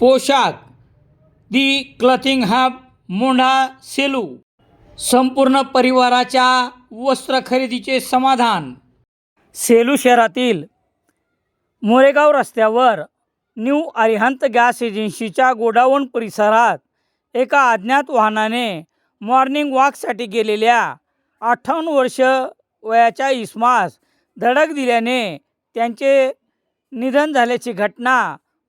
पोशाख. The clothing hub Mondha Selu. संपूर्ण परिवाराच्या वस्त्र खरेदीचे समाधान. सेलू शहरातील मोरेगाव रस्त्यावर न्यू अरिहंत गॅस एजन्सीच्या गोडाऊन परिसरात एका अज्ञात वाहनाने मॉर्निंग वॉकसाठी गेलेल्या अठ्ठावन्न वर्ष वयाच्या इस्मास धडक दिल्याने त्यांचे निधन झाल्याची घटना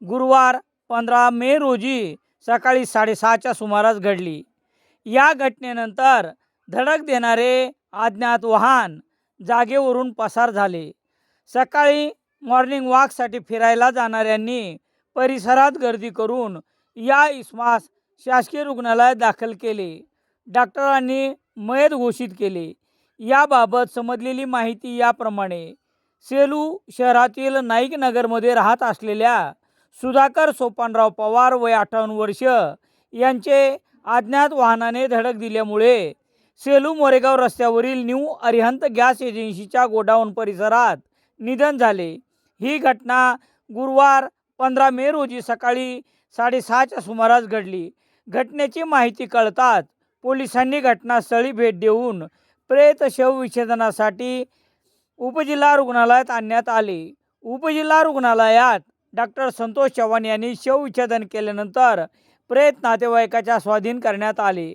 गुरुवार पंधरा मे रोजी सकाळी साडेसहाच्या सुमारास घडली. या घटनेनंतर धडक देणारे अज्ञात वाहन जागेवरून पसार झाले. सकाळी मॉर्निंग वॉकसाठी फिरायला जाणाऱ्यांनी परिसरात गर्दी करून या इस्मास शासकीय रुग्णालयात दाखल केले. डॉक्टरांनी मयत घोषित केले. याबाबत समजलेली माहिती याप्रमाणे सेलू शहरातील नाईक नगरमध्ये राहत असलेल्या सुधाकर सोपानराव पवार वय अठ्ठावन्न वर्ष. यांचे अज्ञात वाहनाने धडक दिल्यामुळे सेलू मोरेगाव रस्त्यावरील न्यू अरिहंत गॅस एजन्सीच्या गोडाऊन परिसरात निधन झाले. ही घटना गुरुवार पंधरा मे रोजी सकाळी साडेसहाच्या सुमारास घडली. घटनेची माहिती कळताच पोलिसांनी घटनास्थळी भेट देऊन प्रेत शवविच्छेदनासाठी उपजिल्हा रुग्णालयात आणण्यात आले. उपजिल्हा रुग्णालयात डॉक्टर संतोष चव्हाण यांनी शवविच्छेदन केल्यानंतर प्रेत नातेवाईकाच्या स्वाधीन करण्यात आले.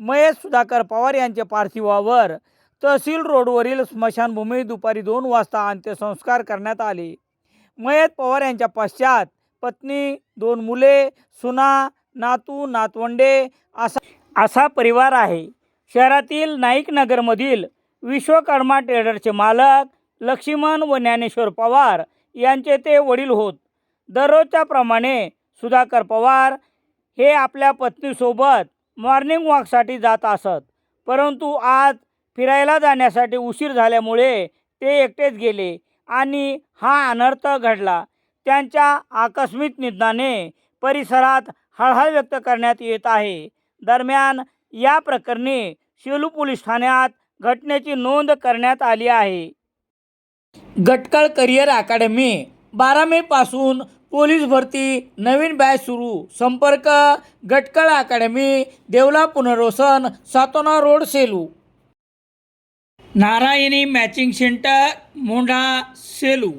महेश सुधाकर पवार यांच्या पार्थिवावर तहसील रोडवरील स्मशानभूमीत दुपारी दोन वाजता अंत्यसंस्कार करण्यात आले. मयत पवार यांच्या पश्चात पत्नी दोन मुले सुना नातू नातवंडे असा असा परिवार आहे. शहरातील नाईक नगरमधील विश्वकर्मा ट्रेडरचे मालक लक्ष्मण व ज्ञानेश्वर पवार यांचे ते वडील होत. दररोजच्या प्रमाणे सुधाकर पवार हे आपल्या पत्नीसोबत मॉर्निंग वॉकसाठी जात असत. परंतु आज फिरायला जाण्यासाठी उशीर झाल्यामुळे ते एकटेच गेले आणि हा अनर्थ घडला. त्यांच्या आकस्मिक निधनाने परिसरात हळहळ व्यक्त करण्यात येत आहे. दरम्यान या प्रकरणी शेलू पोलीस ठाण्यात घटनेची नोंद करण्यात आली आहे. गटकळ करिअर अकॅडमी बारा मेपासून पोलीस भरती नवीन बॅच सुरू संपर्क गटकळ अकॅडमी देवला पुनर्वसन Satona road Selu. Narayani matching centre Mondha Selu.